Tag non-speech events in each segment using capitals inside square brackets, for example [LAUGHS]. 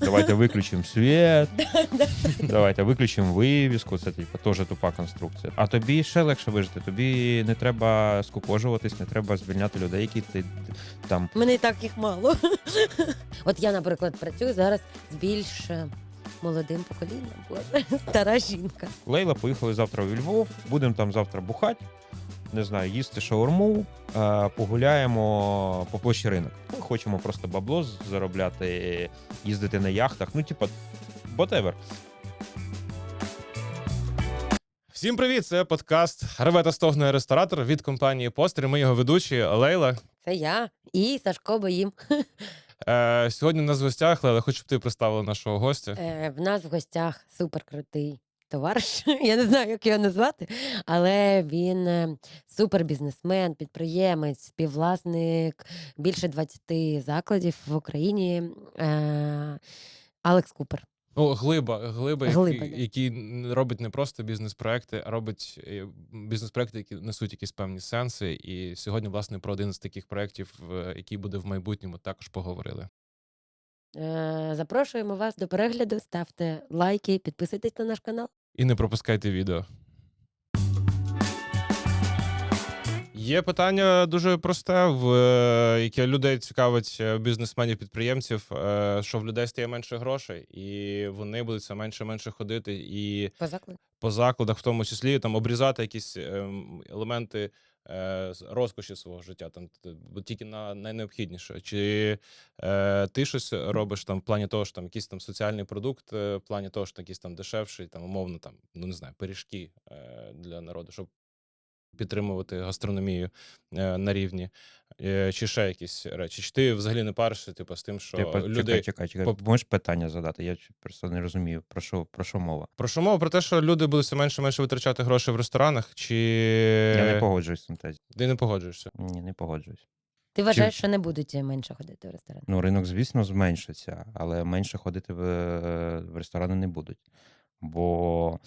давайте виключимо світ, [LAUGHS] давайте виключимо вивіску. Це типу, теж тупа конструкція. А тобі ще легше вижити. Тобі не треба скукожуватись, не треба звільняти людей, які ти там Мене і так їх мало. [LAUGHS] От я, наприклад, працюю зараз з більш е, молодим поколінням. Боже, [LAUGHS] стара жінка. Лейла, поїхали завтра у Львов, будемо там завтра бухати, не знаю, їсти шаурму, е, погуляємо по площі ринок. Ми хочемо просто бабло заробляти, їздити на яхтах. Ну, типа, whatever. Всім привіт! Це подкаст Реве та стогне ресторатор від компанії Постер. Ми його ведучі Лейла. Це я і Сашко Боїм. Е, сьогодні у нас в гостях Лейла, хочу, щоб ти представила нашого гостя. Е, в нас в гостях суперкрутий товариш. Я не знаю, як його назвати, але він е, супербізнесмен, підприємець, співвласник більше 20 закладів в Україні. Е, Алекс Купер. Ну, глиба, глиба, Глиба, який, да. який робить не просто бізнес-проекти, а робить е, бізнес-проекти, які несуть якісь певні сенси. І сьогодні, власне, про один з таких проєктів, який буде в майбутньому, також поговорили. Запрошуємо вас до перегляду. Ставте лайки, підписуйтесь на наш канал. І не пропускайте відео. Є питання дуже просте, в е, яке людей цікавить е, бізнесменів-підприємців, е, що в людей стає менше грошей, і вони будуть все менше менше ходити і По закладах, по закладах, в тому числі там обрізати якісь ем, елементи е, розкоші свого життя, там тільки на найнеобхідніше. Чи е, ти щось робиш там в плані того, що там якийсь там соціальний продукт, е, в плані того, що якийсь там дешевший, там умовно там, ну не знаю, пиріжки е, для народу, щоб підтримувати гастрономію е, на рівні, е, чи ще якісь речі. Чи ти взагалі не паришся, типу, з тим, що Типа, людей. чекай, чекай, чекай. поп- Можеш питання задати? Я просто не розумію, про що, про що мова. Про що мова? Про те, що люди будуть все менше менше витрачати гроші в ресторанах, чи Я не погоджуюсь з цим тезі. ти не погоджуєшся? Ні, не погоджуюсь. Ти вважаєш, що не будуть менше ходити в ресторан? Ну, ринок, звісно, зменшиться, але менше ходити в, е, в ресторани не будуть. Бо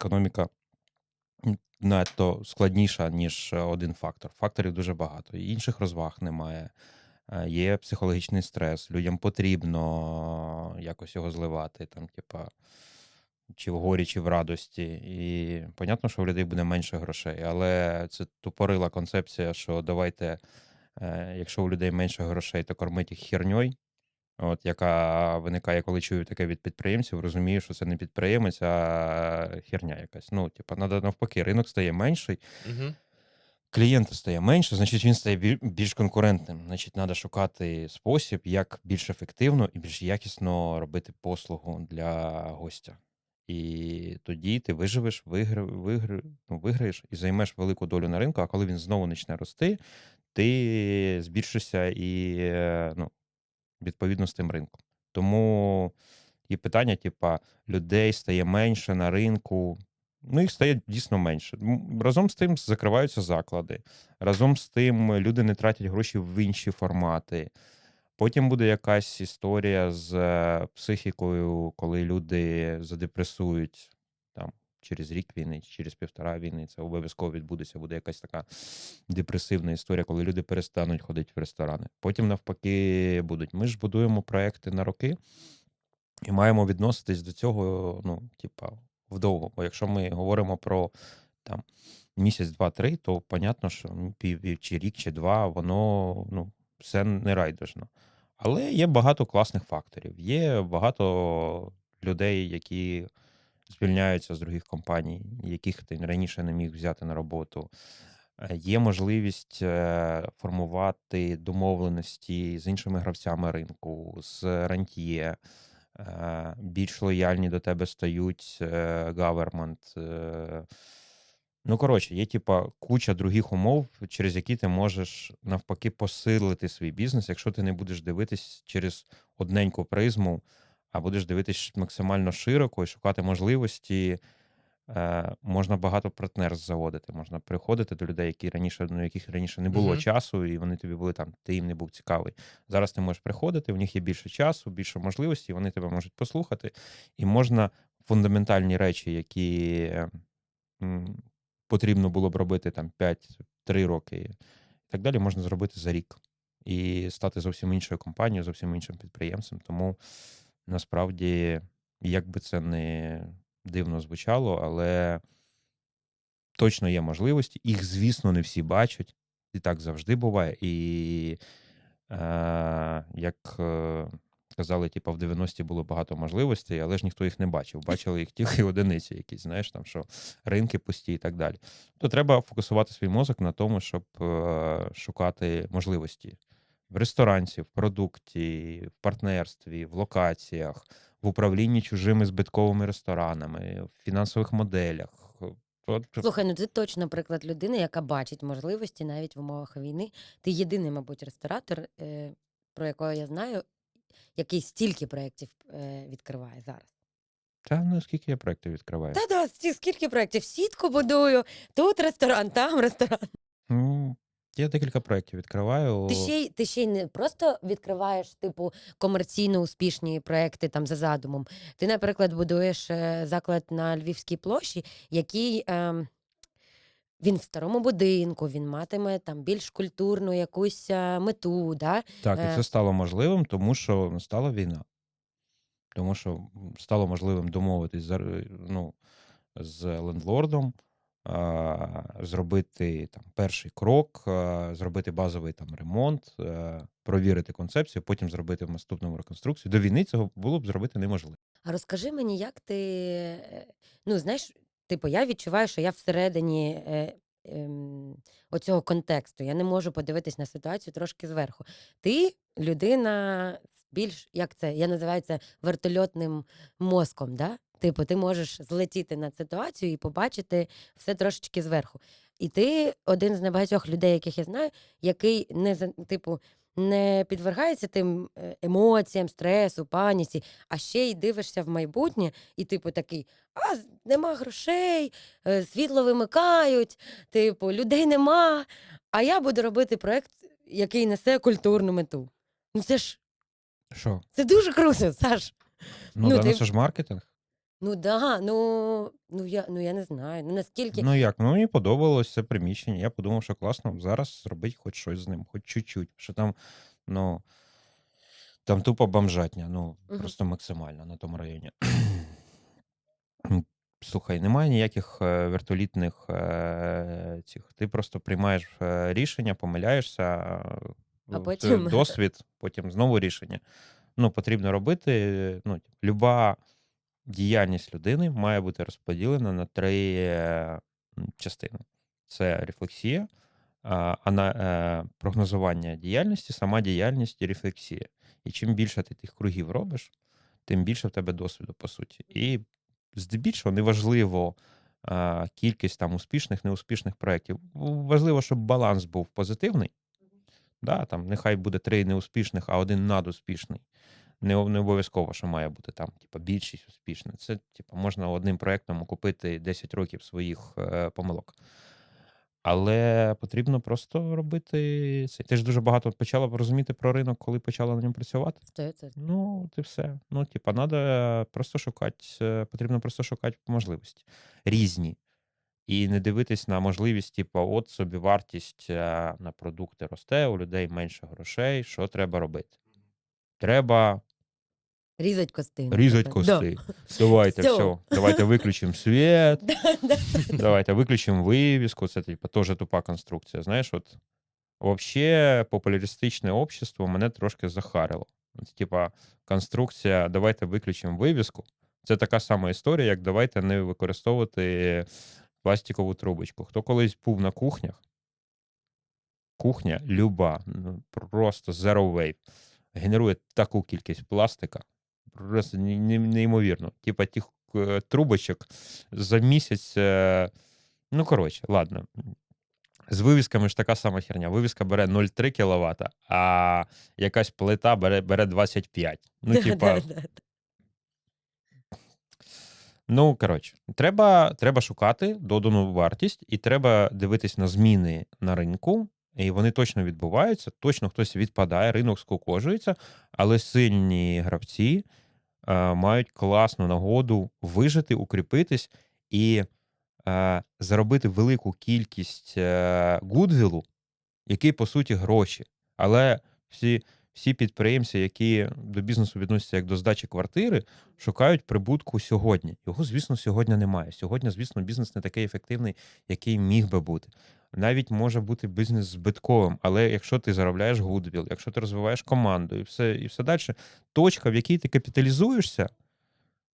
економіка надто складніша, ніж е, один фактор. Факторів дуже багато. Інших розваг немає. Е, Є психологічний стрес, людям потрібно якось його зливати, там, типа, чи в горі, чи в радості. І понятно, що в людей буде менше грошей, але це тупорила концепція, що давайте, е, якщо у людей менше грошей, то кормить їх херньою. От, яка виникає, коли чую таке від підприємців, розумію, що це не підприємець, а херня якась. Ну, типа, надо навпаки, ринок стає менший, Угу. клієнта стає менше, значить він стає більш конкурентним. Значить, треба шукати спосіб, як більш ефективно і більш якісно робити послугу для гостя. І тоді ти виживеш, вигра, вигра, ну, виграєш і займеш велику долю на ринку, а коли він знову почне рости, ти збільшишся і е, ну, відповідно з тим ринком. Тому є питання, типа, людей стає менше на ринку. Ну, їх стає дійсно менше. Разом з тим закриваються заклади. Разом з тим люди не тратять гроші в інші формати. Потім буде якась історія з е, психікою, коли люди задепресують через рік війни, через півтора війни. Це обов'язково відбудеться. Буде якась така депресивна історія, коли люди перестануть ходити в ресторани. Потім, навпаки, будуть. Ми ж будуємо проекти на роки і маємо відноситись до цього, ну, типа, вдовго. Бо якщо ми говоримо про там місяць, два-три, то понятно, що ну, пів- чи рік, чи два, воно ну, все не райдужно. Але є багато класних факторів. Є багато людей, які звільняються з других компаній, яких ти раніше не міг взяти на роботу. Е, Є можливість е, формувати домовленості з іншими гравцями ринку, з рантьє. Е, Більш лояльні до тебе стають е. Ну, коротше, є типа куча других умов, через які ти можеш навпаки посилити свій бізнес, якщо ти не будеш дивитись через одненьку призму, а будеш дивитись максимально широко і шукати можливості. Е, можна багато партнерств заводити. Можна приходити до людей, які раніше, ну, яких раніше не було Мгм. часу, і вони тобі були там, ти їм не був цікавий. Зараз ти можеш приходити, у них є більше часу, більше можливостей, вони тебе можуть послухати, і можна фундаментальні речі, які е, м, потрібно було б робити там 5-3 роки, і так далі, можна зробити за рік і стати зовсім іншою компанією, зовсім іншим підприємцем. Тому насправді, як би це не дивно звучало, але точно є можливості. Їх, звісно, не всі бачать. І так завжди буває. І е, як е, казали, типу, в 90-ті було багато можливостей, але ж ніхто їх не бачив. Бачили їх тільки [LAUGHS] одиниці якісь, знаєш, там що ринки пусті і так далі. То треба фокусувати свій мозок на тому, щоб е, шукати можливості в ресторанці, в продукті, в партнерстві, в локаціях, в управлінні чужими збитковими ресторанами, в фінансових моделях. Слухай, ну ти точно приклад людини, яка бачить можливості навіть в умовах війни. Ти єдиний, мабуть, ресторатор, е, про якого я знаю, який стільки проєктів е, відкриває зараз. Та ну скільки я проєктів відкриваю? Та да, скільки проєктів? Сітку будую, тут ресторан, там ресторан. Ну, я декілька проєктів відкриваю. Ти ще й ти ще й не просто відкриваєш типу комерційно успішні проекти там за задумом. Ти, наприклад, будуєш е, заклад на Львівській площі, який ем, він в старому будинку, він матиме там більш культурну якусь е, мету. Да? Так, і Е. це стало можливим, тому що стала війна. Тому що стало можливим домовитись з, ну, з лендлордом, зробити там перший крок, зробити базовий там ремонт, провірити концепцію, потім зробити в наступному реконструкцію. До війни цього було б зробити неможливо. А розкажи мені, як ти. е, Ну, знаєш, типу, я відчуваю, що я всередині е, ем, оцього контексту. Я не можу подивитись на ситуацію трошки зверху. Ти людина більш, як це, я називаю це вертольотним мозком. Да? Типу, ти можеш злетіти над ситуацією і побачити все трошечки зверху. І ти один з небагатьох людей, яких я знаю, який не типу. Не підвергається тим е, емоціям, стресу, паніці, а ще й дивишся в майбутнє, і типу такий: а нема грошей, е, світло вимикають, типу, людей нема. А я буду робити проект, який несе культурну мету. Ну це ж Що? це дуже круто, Саш. Ну, Ну, да, ти- ну це ж маркетинг. Ну да, ну, ну я ну я не знаю. Ну наскільки Ну як? Ну мені подобалось це приміщення. Я подумав, що класно зараз зробити хоч щось з ним, хоч чуть-чуть. Що там, ну там тупо бомжатня, ну Мгм. просто максимально на тому районі. М, Слухай, немає ніяких е, вертолітних е, цих. Ти просто приймаєш е, рішення, помиляєшся, е, А це потім- досвід, потім знову рішення. Ну, потрібно робити. Ну, типу, люба діяльність людини має бути розподілена на три частини: це рефлексія, ана, е, прогнозування діяльності, сама діяльність і рефлексія. І чим більше ти тих кругів робиш, тим більше в тебе досвіду, по суті. І здебільшого неважливо кількість там успішних, неуспішних проєктів. Важливо, щоб баланс був позитивний. Да, там нехай буде три неуспішних, а один надуспішний. Не, не обов'язково, що має бути там, типу, більшість успішна. Це, типу, можна одним проєктом окупити 10 років своїх е, помилок. Але потрібно просто робити це. Ти ж дуже багато почала розуміти про ринок, коли почала на ньому працювати. Це. Ну, і все. Ну, типа, треба просто шукати, е, потрібно просто шукати можливості різні. І не дивитись на можливість, типу, от собі вартість е, на продукти росте, у людей менше грошей. Що треба робити? Треба Різать кости. наприклад. кости. Давайте, все. Давайте виключимо [LAUGHS] світ. Да, да, да. Давайте виключимо вивіску. Це типу, теж тупа конструкція. Знаєш, от взагалі популяристичне общество мене трошки захарило. От, типа, конструкція, давайте виключимо вивіску. Це така сама історія, як давайте не використовувати пластикову трубочку. Хто колись був на кухнях? Кухня люба, ну, просто zero wave, генерує таку кількість пластика. Просто не- не- неймовірно. Типа тих е, трубочок за місяць. е, Ну, коротше, ладно. З вивісками ж така сама херня. Вивіска бере 0,3 кВт, а якась плита бере, бере 25. Ну, типа. Ну, коротше, треба, треба шукати додану вартість, і треба дивитись на зміни на ринку. І вони точно відбуваються, точно хтось відпадає, ринок скукожується, але сильні гравці мають класну нагоду вижити, укріпитись і е, заробити велику кількість е, гудвілу, який, по суті, гроші. Але всі, всі підприємці, які до бізнесу відносяться як до здачі квартири, шукають прибутку сьогодні. Його, звісно, сьогодні немає. Сьогодні, звісно, бізнес не такий ефективний, який міг би бути. Навіть може бути бізнес збитковим, але якщо ти заробляєш гудвіл, якщо ти розвиваєш команду і все, і все далі, точка, в якій ти капіталізуєшся,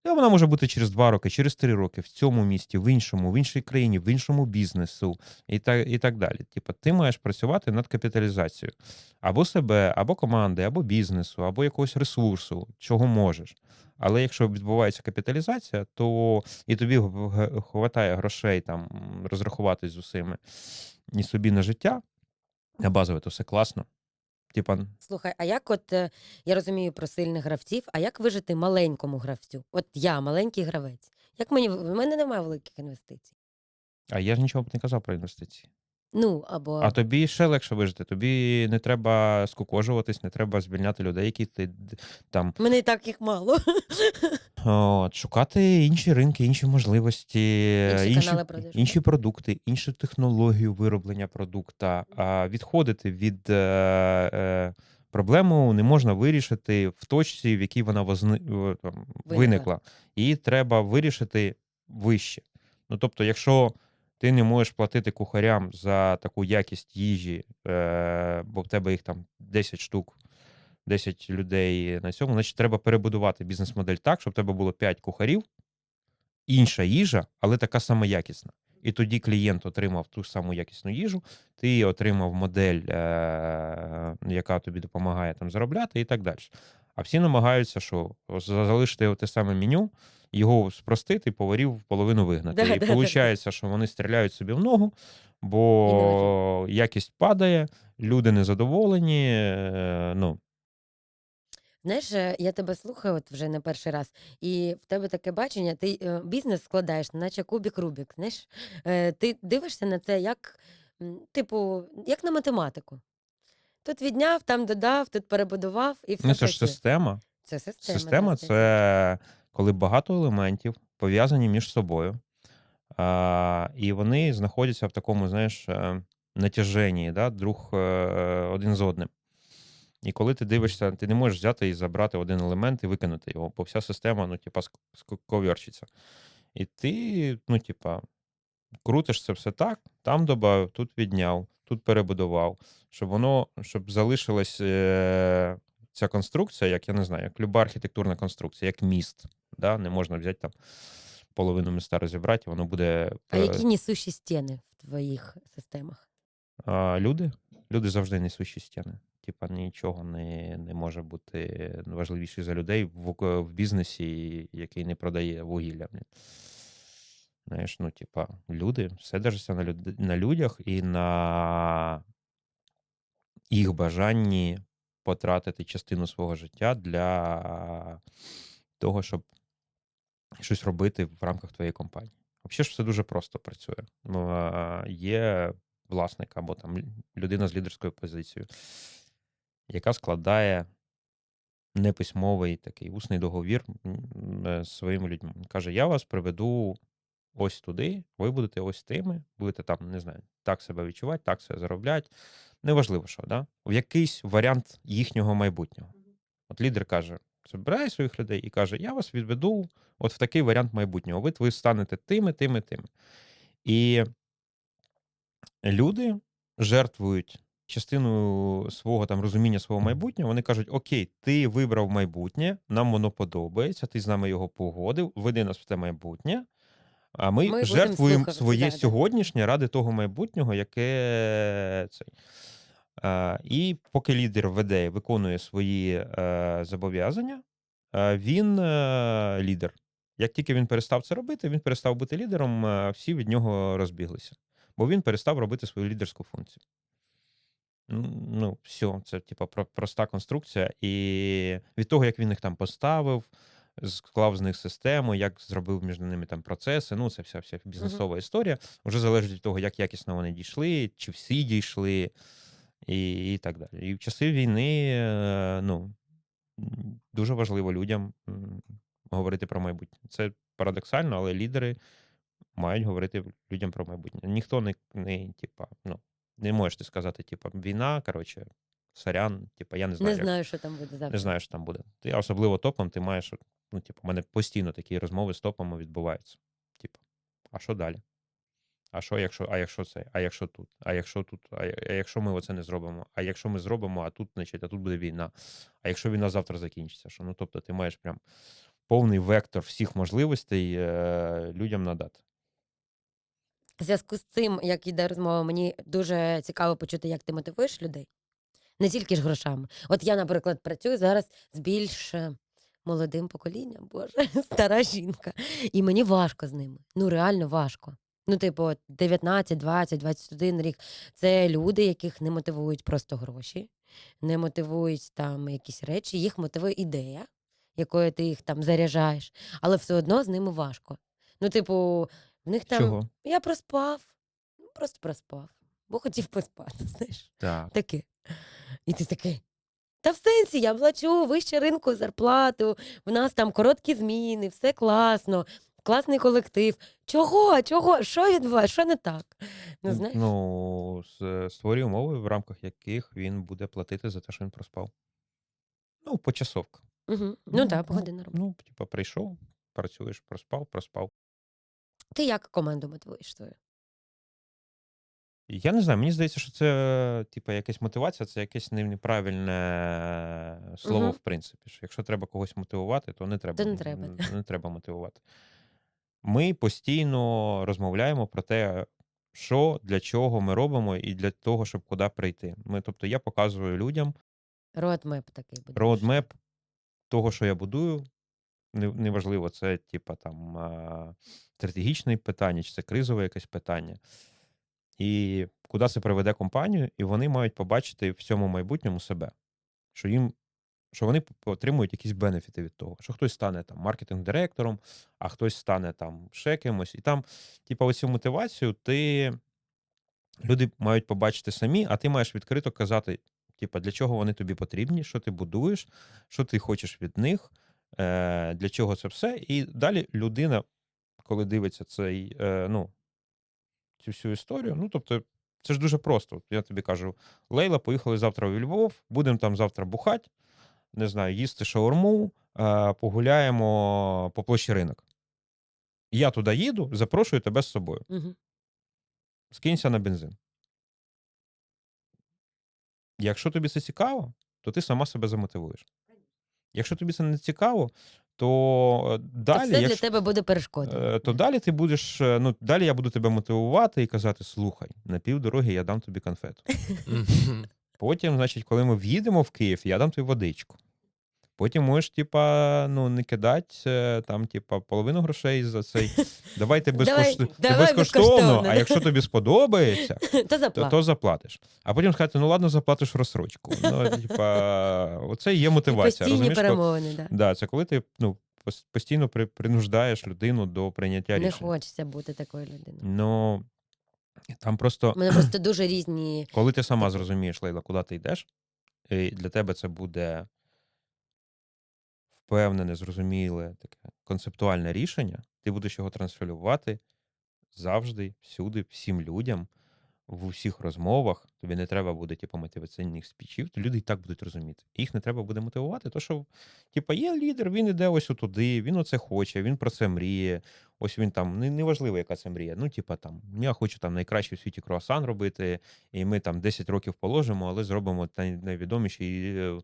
та вона може бути через два роки, через три роки, в цьому місті, в іншому, в іншій країні, в іншому бізнесу і так, і так далі. Типа, ти маєш працювати над капіталізацією або себе, або команди, або бізнесу, або якогось ресурсу, чого можеш. Але якщо відбувається капіталізація, то і тобі вистачає грошей там розрахуватись з усіми і собі на життя, на базове, то все класно. Типа, Слухай, а як от е, я розумію про сильних гравців, а як вижити маленькому гравцю? От я маленький гравець. Як мені в в мене немає великих інвестицій? а я ж нічого б не казав про інвестиції. Ну або А тобі ще легше вижити. Тобі не треба скукожуватись, не треба звільняти людей, які ти д- там мене і так їх мало. [LAUGHS] от, шукати інші ринки, інші можливості, Інші інші, канали продажу. інші продукти, іншу технологію вироблення продукта. А відходити від е, е, проблему не можна вирішити в точці, в якій вона возни, е, там, виникла. Її треба вирішити вище. Ну тобто, якщо ти не можеш платити кухарям за таку якість їжі, е, бо в тебе їх там 10 штук, 10 людей на цьому, значить треба перебудувати бізнес-модель так, щоб в тебе було 5 кухарів, інша їжа, але така сама якісна. І тоді клієнт отримав ту саму якісну їжу, ти отримав модель, е, яка тобі допомагає там заробляти, і так далі. А всі намагаються, що залишити те саме меню, його спростити, поварів половину вигнати. Да, і да, да, виходить, що вони стріляють собі в ногу, бо якість падає, люди незадоволені. е, Ну, Знаєш, е, я тебе слухаю от вже не перший раз, і в тебе таке бачення, ти е, бізнес складаєш, наче кубік Рубік. Знаєш, Е, ти дивишся на це як, м, типу, як на математику. Тут відняв, там додав, тут перебудував і все ну це ж працює. система. Це система. Система це коли багато елементів пов'язані між собою, а, і вони знаходяться в такому, знаєш, е, натяженні, да, друг е, один з одним. І коли ти дивишся, ти не можеш взяти і забрати один елемент і викинути його, бо вся система, ну, типа, сковерчиться. І ти, ну, типа, крутиш це все так, там додав, тут відняв, тут перебудував, щоб воно, щоб залишилась е, ця конструкція, як я не знаю, як люба архітектурна конструкція, як міст. Да? Не можна взяти там половину міста розібрати, і воно буде. А які несущі стіни в твоїх системах? А люди? Люди завжди несущі стіни. Типа нічого не, не може бути важливіше за людей в, в бізнесі, який не продає вугілля. Знаєш, ну, типа, люди, все держиться на, люд, на людях і на їх бажанні потратити частину свого життя для того, щоб щось робити в рамках твоєї компанії. Взагалі ж все дуже просто працює. Ну, є власник або там людина з лідерською позицією, яка складає неписьмовий такий усний договір е, з своїми людьми. Каже: Я вас приведу ось туди, ви будете ось тими, будете там, не знаю, так себе відчувати, так себе заробляти. Неважливо, що, да? в якийсь варіант їхнього майбутнього. От лідер каже: збирає своїх людей і каже: Я вас відведу от в такий варіант майбутнього. Ви, ви станете тими, тими, тими. І люди жертвують частину свого там розуміння свого майбутнього. Вони кажуть: Окей, ти вибрав майбутнє, нам воно подобається, ти з нами його погодив, веди нас в те майбутнє. А ми, Ми жертвуємо слухати, своє да. сьогоднішнє ради того майбутнього, яке цей. А, і поки лідер веде, і виконує свої е, зобов'язання, е, він е, лідер. Як тільки він перестав це робити, він перестав бути лідером, е, всі від нього розбіглися. Бо він перестав робити свою лідерську функцію. Ну, все, це типа проста конструкція. І від того, як він їх там поставив, склав з них систему, як зробив між ними там процеси. Ну, це вся вся бізнесова історія. Вже залежить від того, як якісно вони дійшли, чи всі дійшли, і, і так далі. І в часи війни, е, ну, дуже важливо людям говорити про майбутнє. Це парадоксально, але лідери мають говорити людям про майбутнє. Ніхто не, не типа, ну, не можеш ти сказати, типа, війна, коротше, сорян, типу, я не знаю. Не як- знаю, що там буде завтра. не знаю, що там буде. Ти особливо топом, ти маєш, ну, типу, у мене постійно такі розмови з топами відбуваються. Типу, а що далі? А що, якщо, а якщо це? А якщо тут? А якщо тут? А якщо ми оце не зробимо? А якщо ми зробимо, а тут, значить, а тут буде війна. А якщо війна завтра закінчиться? Що? Ну, тобто, ти маєш прям повний вектор всіх можливостей е, людям надати. В зв'язку з цим, як іде розмова, мені дуже цікаво почути, як ти мотивуєш людей. Не тільки ж грошами. От я, наприклад, працюю зараз з більш е, молодим поколінням, боже, [LAUGHS] стара жінка. І мені важко з ними. Ну, реально важко. Ну, типу, 19, 20, 21 рік це люди, яких не мотивують просто гроші, не мотивують там якісь речі, їх мотивує ідея, якою ти їх там заряджаєш, але все одно з ними важко. Ну, типу, в них там Чого? я проспав. Ну, Просто проспав. Бо хотів поспати, [LAUGHS] знаєш. Так. Таке. І ти такий. Та в сенсі, я плачу вище ринку зарплату, в нас там короткі зміни, все класно, класний колектив. Чого? Чого? Що відбувається? Що не так? Ну, знаєш? Ну, с- створює умови, в рамках яких він буде платити за те, що він проспав. Ну, почасовка. Угу. Ну так, погодина робота. Ну, типа, прийшов, працюєш, проспав, проспав. Ти як команду мотивуєш свою? Я не знаю, мені здається, що це, типа, якась мотивація, це якесь не- неправильне слово, Мгм. в принципі. Що якщо треба когось мотивувати, то не треба, То не м- треба, м- не треба мотивувати. Ми постійно розмовляємо про те, що для чого ми робимо, і для того, щоб куди прийти. Ми, тобто, я показую людям Роадмеп такий буде. роудмеп того, що я будую. Не- Неважливо, це типа там стратегічне питання, чи це кризове якесь питання. І куди це приведе компанію, і вони мають побачити в цьому майбутньому себе, що їм. Що вони отримують якісь бенефіти від того, що хтось стане там маркетинг-директором, а хтось стане там ще кимось. І там, типа, оцю мотивацію ти люди мають побачити самі, а ти маєш відкрито казати, типа, для чого вони тобі потрібні, що ти будуєш, що ти хочеш від них, для чого це все. І далі людина, коли дивиться цей, е, ну, цю всю історію, ну, тобто, це ж дуже просто. Я тобі кажу: Лейла, поїхали завтра у Львов, будемо там завтра бухати, не знаю, їсти шаурму, е, погуляємо по площі ринок. Я туди їду, запрошую тебе з собою. Угу. Скинься на бензин. Якщо тобі це цікаво, то ти сама себе замотивуєш. Якщо тобі це не цікаво, то далі То далі, якщо, для тебе буде перешкодою. е, то далі ти будеш, е, ну, далі я буду тебе мотивувати і казати: слухай, на півдороги я дам тобі конфету. [LAUGHS] Потім, значить, коли ми в'їдемо в Київ, я дам тобі водичку. Потім можеш, типа, ну, не кидати е, там, типа, половину грошей за цей. Давайте [LAUGHS] Давай- безкоштовно, давай безкоштовно, безкоштовно, а якщо тобі сподобається, [LAUGHS] То то, то заплатиш. А потім сказати, ну ладно, заплатиш розсрочку. Ну, типа, оце і є мотивація. Постійні Розумієш? Перемовини, да. Да, це коли ти ну, постійно при, принуждаєш людину до прийняття Не хочеться бути такою людиною. Ну, там просто, мене просто дуже різні. коли ти сама зрозумієш, Лейла, куди ти йдеш, і для тебе це буде впевнене, зрозуміле, таке концептуальне рішення, ти будеш його транслювати завжди, всюди, всім людям, в усіх розмовах. Тобі не треба буде, типу, мотиваційних спічів, то люди і так будуть розуміти. Їх не треба буде мотивувати, то що, типу, є лідер, він іде ось туди, він оце хоче, він про це мріє. Ось він там, неважливо, яка це мрія. Ну, типа там, я хочу там найкращий в світі круасан робити, і ми там 10 років положимо, але зробимо най- найвідоміші. е,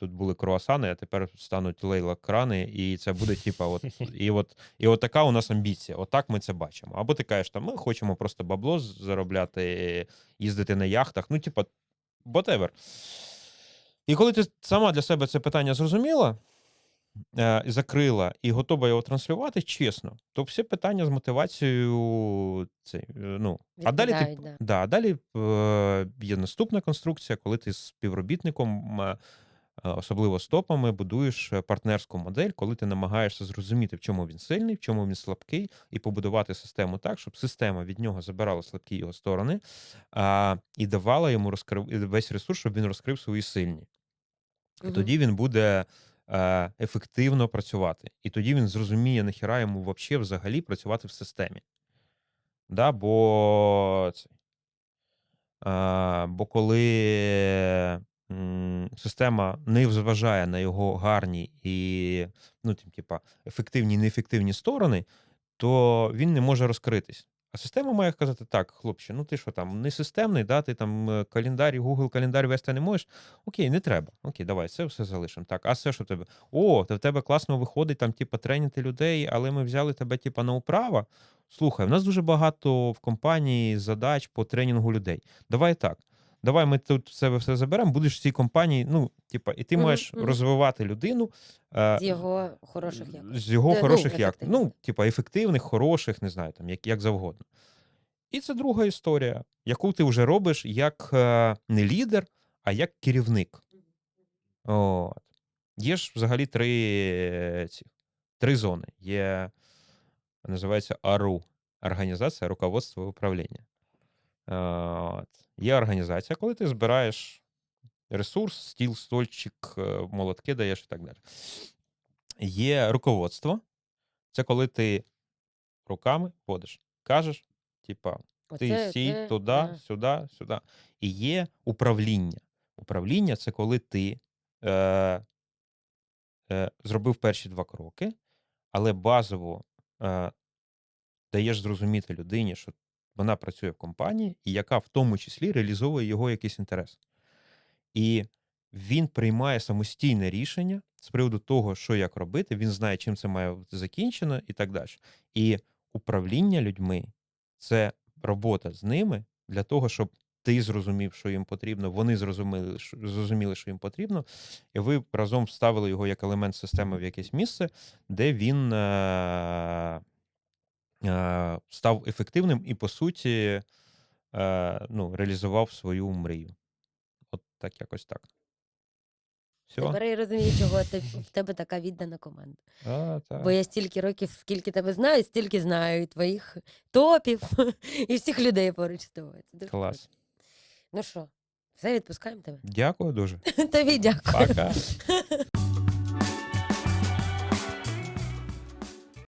Тут були круасани, а тепер стануть лейла крани, і це буде, типа, от [LAUGHS] і от і от така у нас амбіція. Отак ми це бачимо. Або ти кажеш, там ми хочемо просто бабло заробляти, їздити на яхтах. Ну, типа, whatever. І коли ти сама для себе це питання зрозуміла, е, закрила і готова його транслювати чесно, то всі питання з мотивацією. Це, е, ну, а далі ти, Відпадають, да. далі е, є наступна конструкція, коли ти з співробітником. Е, Особливо з топами будуєш е, партнерську модель, коли ти намагаєшся зрозуміти, в чому він сильний, в чому він слабкий, і побудувати систему так, щоб система від нього забирала слабкі його сторони а, і давала йому розкрив весь ресурс, щоб він розкрив свої сильні. І тоді він буде е, ефективно працювати. І тоді він зрозуміє, нахіра йому вообще взагалі працювати в системі. Да, бо, бо коли система не зважає на його гарні і ну, тим, типа, ефективні і неефективні сторони, то він не може розкритись. А система має сказати: так, хлопче, ну ти що там, не системний, да, ти там е, календар, Google календар вести не можеш. Окей, не треба. Окей, давай, це все залишимо. Так, а все, що в тебе? О, то в тебе класно виходить там, типа, тренити людей, але ми взяли тебе, типа, на управа. Слухай, в нас дуже багато в компанії задач по тренінгу людей. Давай так. Давай ми тут себе все заберемо, будеш в цій компанії, ну, типа, і ти Мгм, маєш мгм. розвивати людину. е, З його хороших якостей. з його Де, ну, хороших як. ефективних. Ну, типа, ефективних, хороших, не знаю, там, як, як завгодно. І це друга історія, яку ти вже робиш як е, не лідер, а як керівник. От. Є ж взагалі три, е, ці, три зони. Є, називається АРУ організація, руководство і управління. Е, От. Є організація, коли ти збираєш ресурс, стіл, стольчик, е, молотки даєш і так далі. Є руководство. Це коли ти руками водиш, кажеш, типа, ти сій туди, сюди, сюди. І є управління. Управління це коли ти е, е, зробив перші два кроки, але базово е, даєш зрозуміти людині, що вона працює в компанії, і яка в тому числі реалізовує його якийсь інтерес. І він приймає самостійне рішення з приводу того, що як робити, він знає, чим це має бути закінчено, і так далі. І управління людьми це робота з ними для того, щоб ти зрозумів, що їм потрібно, вони зрозуміли, що, зрозуміли, що їм потрібно, і ви разом вставили його як елемент системи в якесь місце, де він е- став ефективним і, по суті, ну, реалізував свою мрію. От так якось так. Все? Тепер я розумію, чого ти, в тебе така віддана команда. А, так. Бо я стільки років, скільки тебе знаю, стільки знаю і твоїх топів, [LAUGHS] і всіх людей поруч з тобою. Дуже Клас. круто. Ну що, все, відпускаємо тебе. Дякую дуже. [LAUGHS] Тобі дякую. Пока. [LAUGHS]